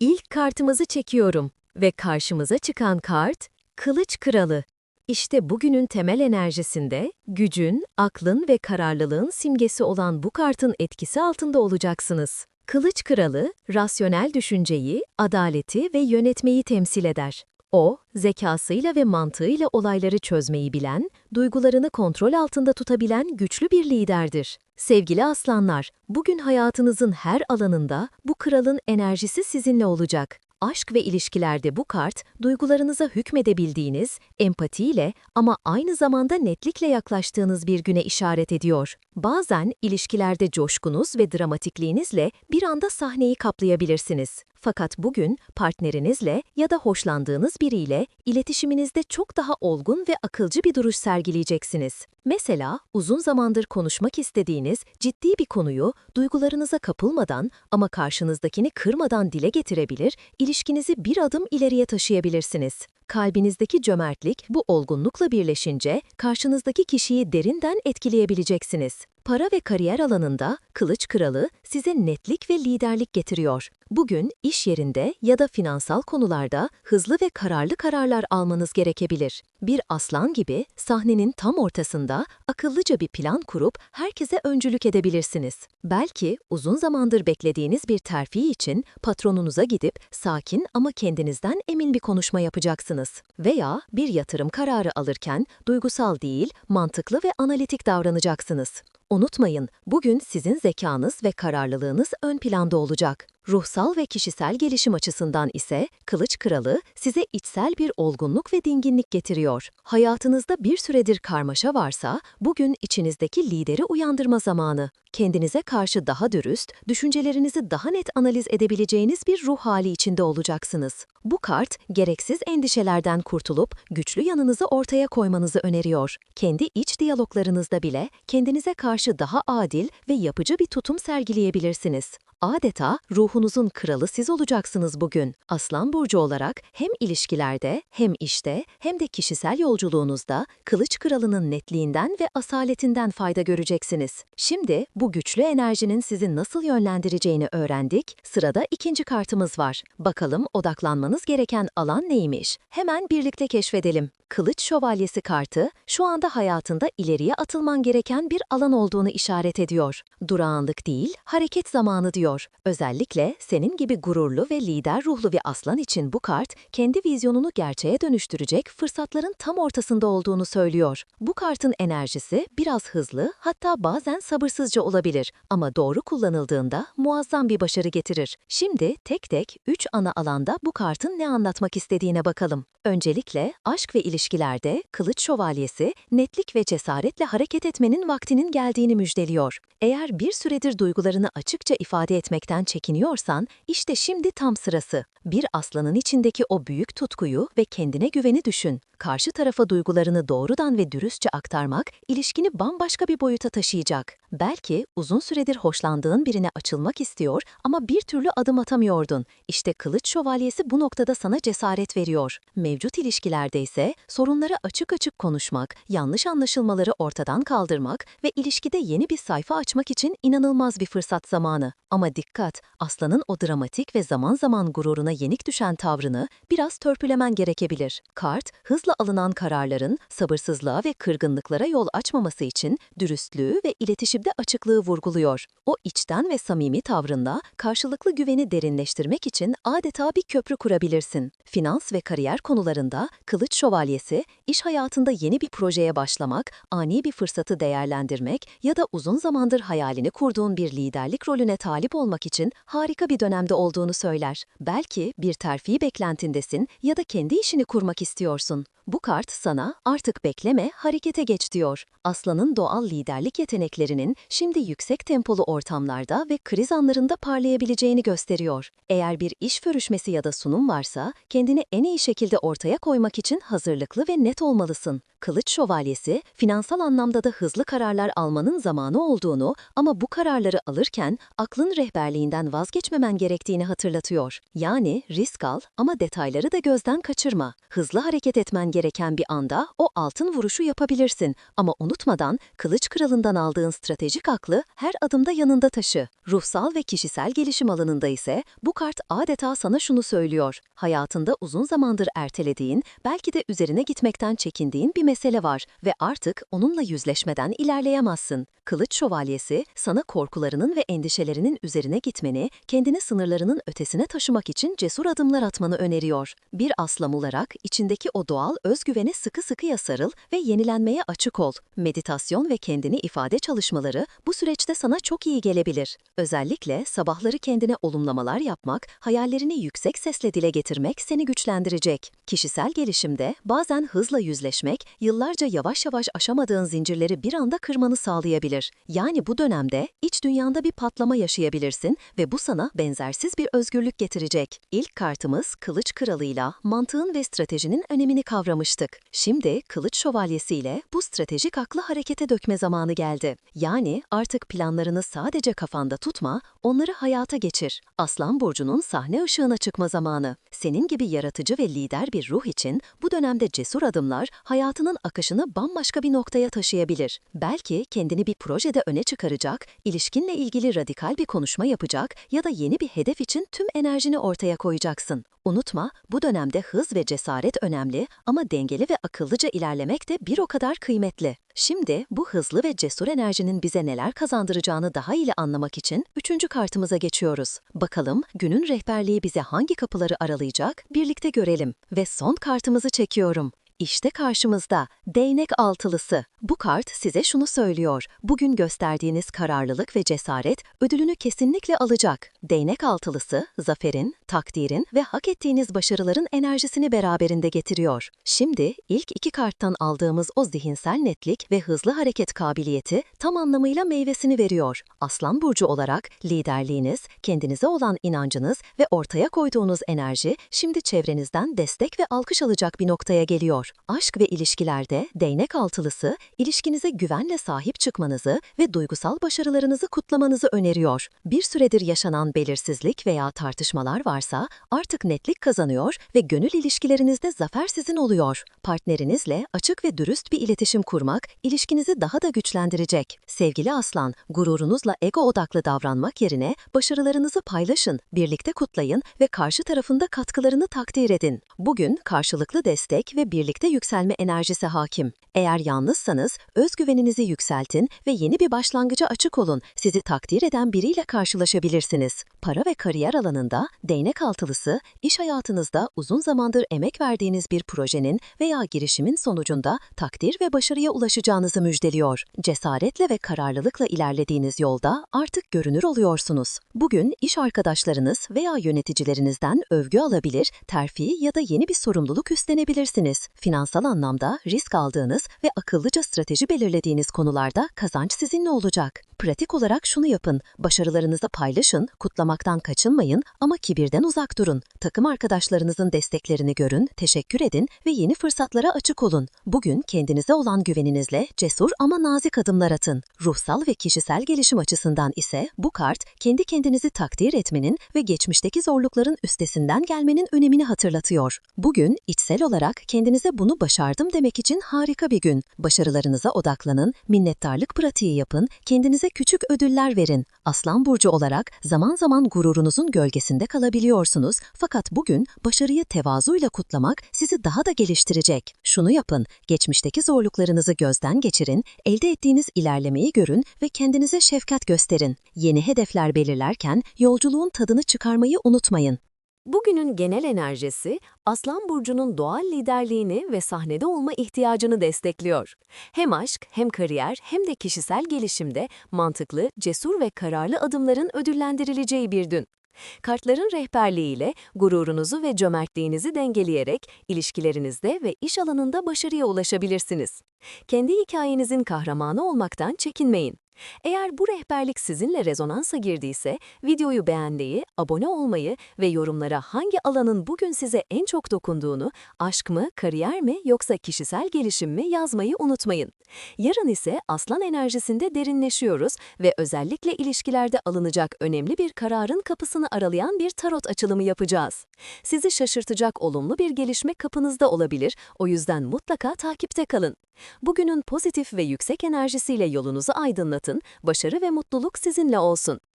İlk kartımızı çekiyorum ve karşımıza çıkan kart Kılıç Kralı. İşte bugünün temel enerjisinde gücün, aklın ve kararlılığın simgesi olan bu kartın etkisi altında olacaksınız. Kılıç Kralı, rasyonel düşünceyi, adaleti ve yönetmeyi temsil eder. O, zekasıyla ve mantığıyla olayları çözmeyi bilen, duygularını kontrol altında tutabilen güçlü bir liderdir. Sevgili aslanlar, bugün hayatınızın her alanında bu kralın enerjisi sizinle olacak. Aşk ve ilişkilerde bu kart, duygularınıza hükmedebildiğiniz, empatiyle ama aynı zamanda netlikle yaklaştığınız bir güne işaret ediyor. Bazen ilişkilerde coşkunuz ve dramatikliğinizle bir anda sahneyi kaplayabilirsiniz. Fakat bugün partnerinizle ya da hoşlandığınız biriyle iletişiminizde çok daha olgun ve akılcı bir duruş sergileyeceksiniz. Mesela uzun zamandır konuşmak istediğiniz ciddi bir konuyu duygularınıza kapılmadan ama karşınızdakini kırmadan dile getirebilir, ilişkinizi bir adım ileriye taşıyabilirsiniz. Kalbinizdeki cömertlik bu olgunlukla birleşince karşınızdaki kişiyi derinden etkileyebileceksiniz. Para ve kariyer alanında Kılıç Kralı size netlik ve liderlik getiriyor. Bugün iş yerinde ya da finansal konularda hızlı ve kararlı kararlar almanız gerekebilir. Bir aslan gibi sahnenin tam ortasında akıllıca bir plan kurup herkese öncülük edebilirsiniz. Belki uzun zamandır beklediğiniz bir terfi için patronunuza gidip sakin ama kendinizden emin bir konuşma yapacaksınız. Veya bir yatırım kararı alırken duygusal değil, mantıklı ve analitik davranacaksınız. Unutmayın, bugün sizin zekanız ve kararlılığınız ön planda olacak. Ruhsal ve kişisel gelişim açısından ise Kılıç Kralı size içsel bir olgunluk ve dinginlik getiriyor. Hayatınızda bir süredir karmaşa varsa bugün içinizdeki lideri uyandırma zamanı. Kendinize karşı daha dürüst, düşüncelerinizi daha net analiz edebileceğiniz bir ruh hali içinde olacaksınız. Bu kart gereksiz endişelerden kurtulup güçlü yanınızı ortaya koymanızı öneriyor. Kendi iç diyaloglarınızda bile kendinize karşı daha adil ve yapıcı bir tutum sergileyebilirsiniz. Adeta ruhunuzun kralı siz olacaksınız bugün. Aslan burcu olarak hem ilişkilerde, hem işte, hem de kişisel yolculuğunuzda Kılıç Kralı'nın netliğinden ve asaletinden fayda göreceksiniz. Şimdi bu güçlü enerjinin sizi nasıl yönlendireceğini öğrendik. Sırada ikinci kartımız var. Bakalım odaklanmanız gereken alan neymiş? Hemen birlikte keşfedelim. Kılıç Şövalyesi kartı şu anda hayatında ileriye atılman gereken bir alan olduğunu işaret ediyor. Durağanlık değil, hareket zamanı diyor. Özellikle senin gibi gururlu ve lider ruhlu bir aslan için bu kart kendi vizyonunu gerçeğe dönüştürecek fırsatların tam ortasında olduğunu söylüyor. Bu kartın enerjisi biraz hızlı hatta bazen sabırsızca olabilir ama doğru kullanıldığında muazzam bir başarı getirir. Şimdi tek tek 3 ana alanda bu kartın ne anlatmak istediğine bakalım. Öncelikle aşk ve ilişkilerde Kılıç Şövalyesi netlik ve cesaretle hareket etmenin vaktinin geldiğini müjdeliyor. Eğer bir süredir duygularını açıkça ifade etmekten çekiniyorsan, işte şimdi tam sırası. Bir aslanın içindeki o büyük tutkuyu ve kendine güveni düşün. Karşı tarafa duygularını doğrudan ve dürüstçe aktarmak, ilişkini bambaşka bir boyuta taşıyacak. Belki uzun süredir hoşlandığın birine açılmak istiyor ama bir türlü adım atamıyordun. İşte Kılıç Şövalyesi bu noktada sana cesaret veriyor. Mevcut ilişkilerde ise sorunları açık açık konuşmak, yanlış anlaşılmaları ortadan kaldırmak ve ilişkide yeni bir sayfa açmak için inanılmaz bir fırsat zamanı. Ama dikkat, aslanın o dramatik ve zaman zaman gururuna yenik düşen tavrını biraz törpülemen gerekebilir. Kart, hızla alınan kararların sabırsızlığa ve kırgınlıklara yol açmaması için dürüstlüğü ve iletişimde açıklığı vurguluyor. O içten ve samimi tavrında karşılıklı güveni derinleştirmek için adeta bir köprü kurabilirsin. Finans ve kariyer konularında Kılıç Şövalyesi, iş hayatında yeni bir projeye başlamak, ani bir fırsatı değerlendirmek ya da uzun zamandır hayalini kurduğun bir liderlik rolüne talip olmak için harika bir dönemde olduğunu söyler. Belki bir terfi beklentindesin ya da kendi işini kurmak istiyorsun. Bu kart sana artık bekleme, harekete geç diyor. Aslanın doğal liderlik yeteneklerinin şimdi yüksek tempolu ortamlarda ve kriz anlarında parlayabileceğini gösteriyor. Eğer bir iş görüşmesi ya da sunum varsa, kendini en iyi şekilde ortaya koymak için hazırlıklı ve net olmalısın. Kılıç Şövalyesi, finansal anlamda da hızlı kararlar almanın zamanı olduğunu ama bu kararları alırken aklın rehberliğinden vazgeçmemen gerektiğini hatırlatıyor. Yani risk al ama detayları da gözden kaçırma. Hızlı hareket etmen gereken bir anda o altın vuruşu yapabilirsin ama unutmadan Kılıç Kralı'ndan aldığın strateji stratejik aklı her adımda yanında taşı. Ruhsal ve kişisel gelişim alanında ise bu kart adeta sana şunu söylüyor. Hayatında uzun zamandır ertelediğin, belki de üzerine gitmekten çekindiğin bir mesele var ve artık onunla yüzleşmeden ilerleyemezsin. Kılıç Şövalyesi sana korkularının ve endişelerinin üzerine gitmeni, kendini sınırlarının ötesine taşımak için cesur adımlar atmanı öneriyor. Bir aslam olarak içindeki o doğal özgüvene sıkı sıkıya sarıl ve yenilenmeye açık ol. Meditasyon ve kendini ifade çalışmaları bu süreçte sana çok iyi gelebilir. Özellikle sabahları kendine olumlamalar yapmak, hayallerini yüksek sesle dile getirmek seni güçlendirecek. Kişisel gelişimde bazen hızla yüzleşmek, yıllarca yavaş yavaş aşamadığın zincirleri bir anda kırmanı sağlayabilir. Yani bu dönemde iç dünyanda bir patlama yaşayabilirsin ve bu sana benzersiz bir özgürlük getirecek. İlk kartımız Kılıç Kralı'yla mantığın ve stratejinin önemini kavramıştık. Şimdi Kılıç Şövalyesi'yle bu stratejik aklı harekete dökme zamanı geldi. Yani artık planlarını sadece kafanda tutma, onları hayata geçir. Aslan Burcu'nun sahne ışığına çıkma zamanı. Senin gibi yaratıcı ve lider bir ruh için bu dönemde cesur adımlar hayatının akışını bambaşka bir noktaya taşıyabilir. Belki kendini bir projede öne çıkaracak, ilişkinle ilgili radikal bir konuşma yapacak ya da yeni bir hedef için tüm enerjini ortaya koyacaksın. Unutma, bu dönemde hız ve cesaret önemli ama dengeli ve akıllıca ilerlemek de bir o kadar kıymetli. Şimdi bu hızlı ve cesur enerjinin bize neler kazandıracağını daha iyi anlamak için üçüncü kartımıza geçiyoruz. Bakalım günün rehberliği bize hangi kapıları aralayacak birlikte görelim. Ve son kartımızı çekiyorum. İşte karşımızda değnek altılısı. Bu kart size şunu söylüyor. Bugün gösterdiğiniz kararlılık ve cesaret ödülünü kesinlikle alacak. Değnek altılısı, zaferin, takdirin ve hak ettiğiniz başarıların enerjisini beraberinde getiriyor. Şimdi ilk iki karttan aldığımız o zihinsel netlik ve hızlı hareket kabiliyeti tam anlamıyla meyvesini veriyor. Aslan burcu olarak liderliğiniz, kendinize olan inancınız ve ortaya koyduğunuz enerji şimdi çevrenizden destek ve alkış alacak bir noktaya geliyor. Aşk ve ilişkilerde değnek altılısı, ilişkinize güvenle sahip çıkmanızı ve duygusal başarılarınızı kutlamanızı öneriyor. Bir süredir yaşanan belirsizlik veya tartışmalar varsa artık netlik kazanıyor ve gönül ilişkilerinizde zafer sizin oluyor. Partnerinizle açık ve dürüst bir iletişim kurmak ilişkinizi daha da güçlendirecek. Sevgili aslan, gururunuzla ego odaklı davranmak yerine başarılarınızı paylaşın, birlikte kutlayın ve karşı tarafında katkılarını takdir edin. Bugün karşılıklı destek ve birlikte yükselme enerjisi hakim. Eğer yalnızsanız özgüveninizi yükseltin ve yeni bir başlangıca açık olun. Sizi takdir eden biriyle karşılaşabilirsiniz. Para ve kariyer alanında değnek altılısı, iş hayatınızda uzun zamandır emek verdiğiniz bir projenin veya girişimin sonucunda takdir ve başarıya ulaşacağınızı müjdeliyor. Cesaretle ve kararlılıkla ilerlediğiniz yolda artık görünür oluyorsunuz. Bugün iş arkadaşlarınız veya yöneticilerinizden övgü alabilir, terfi ya da yeni bir sorumluluk üstlenebilirsiniz. Finansal anlamda risk aldığınız ve akıllıca strateji belirlediğiniz konularda kazanç sizinle olacak. Pratik olarak şunu yapın, başarılarınızı paylaşın, kutlamaktan kaçınmayın ama kibirden uzak durun. Takım arkadaşlarınızın desteklerini görün, teşekkür edin ve yeni fırsatlara açık olun. Bugün kendinize olan güveninizle cesur ama nazik adımlar atın. Ruhsal ve kişisel gelişim açısından ise bu kart kendi kendinizi takdir etmenin ve geçmişteki zorlukların üstesinden gelmenin önemini hatırlatıyor. Bugün içsel olarak kendinize bunu başardım demek için harika bir gün. Başarılarınıza odaklanın, minnettarlık pratiği yapın, kendinize küçük ödüller verin. Aslan burcu olarak zaman zaman gururunuzun gölgesinde kalabiliyorsunuz fakat bugün başarıyı tevazuyla kutlamak sizi daha da geliştirecek. Şunu yapın, geçmişteki zorluklarınızı gözden geçirin, elde ettiğiniz ilerlemeyi görün ve kendinize şefkat gösterin. Yeni hedefler belirlerken yolculuğun tadını çıkarmayı unutmayın. Bugünün genel enerjisi Aslan burcunun doğal liderliğini ve sahnede olma ihtiyacını destekliyor. Hem aşk, hem kariyer, hem de kişisel gelişimde mantıklı, cesur ve kararlı adımların ödüllendirileceği bir dün. Kartların rehberliğiyle gururunuzu ve cömertliğinizi dengeleyerek ilişkilerinizde ve iş alanında başarıya ulaşabilirsiniz. Kendi hikayenizin kahramanı olmaktan çekinmeyin. Eğer bu rehberlik sizinle rezonansa girdiyse, videoyu beğenmeyi, abone olmayı ve yorumlara hangi alanın bugün size en çok dokunduğunu, aşk mı, kariyer mi yoksa kişisel gelişim mi yazmayı unutmayın. Yarın ise aslan enerjisinde derinleşiyoruz ve özellikle ilişkilerde alınacak önemli bir kararın kapısını aralayan bir tarot açılımı yapacağız. Sizi şaşırtacak olumlu bir gelişme kapınızda olabilir, o yüzden mutlaka takipte kalın. Bugünün pozitif ve yüksek enerjisiyle yolunuzu aydınlatın, başarı ve mutluluk sizinle olsun.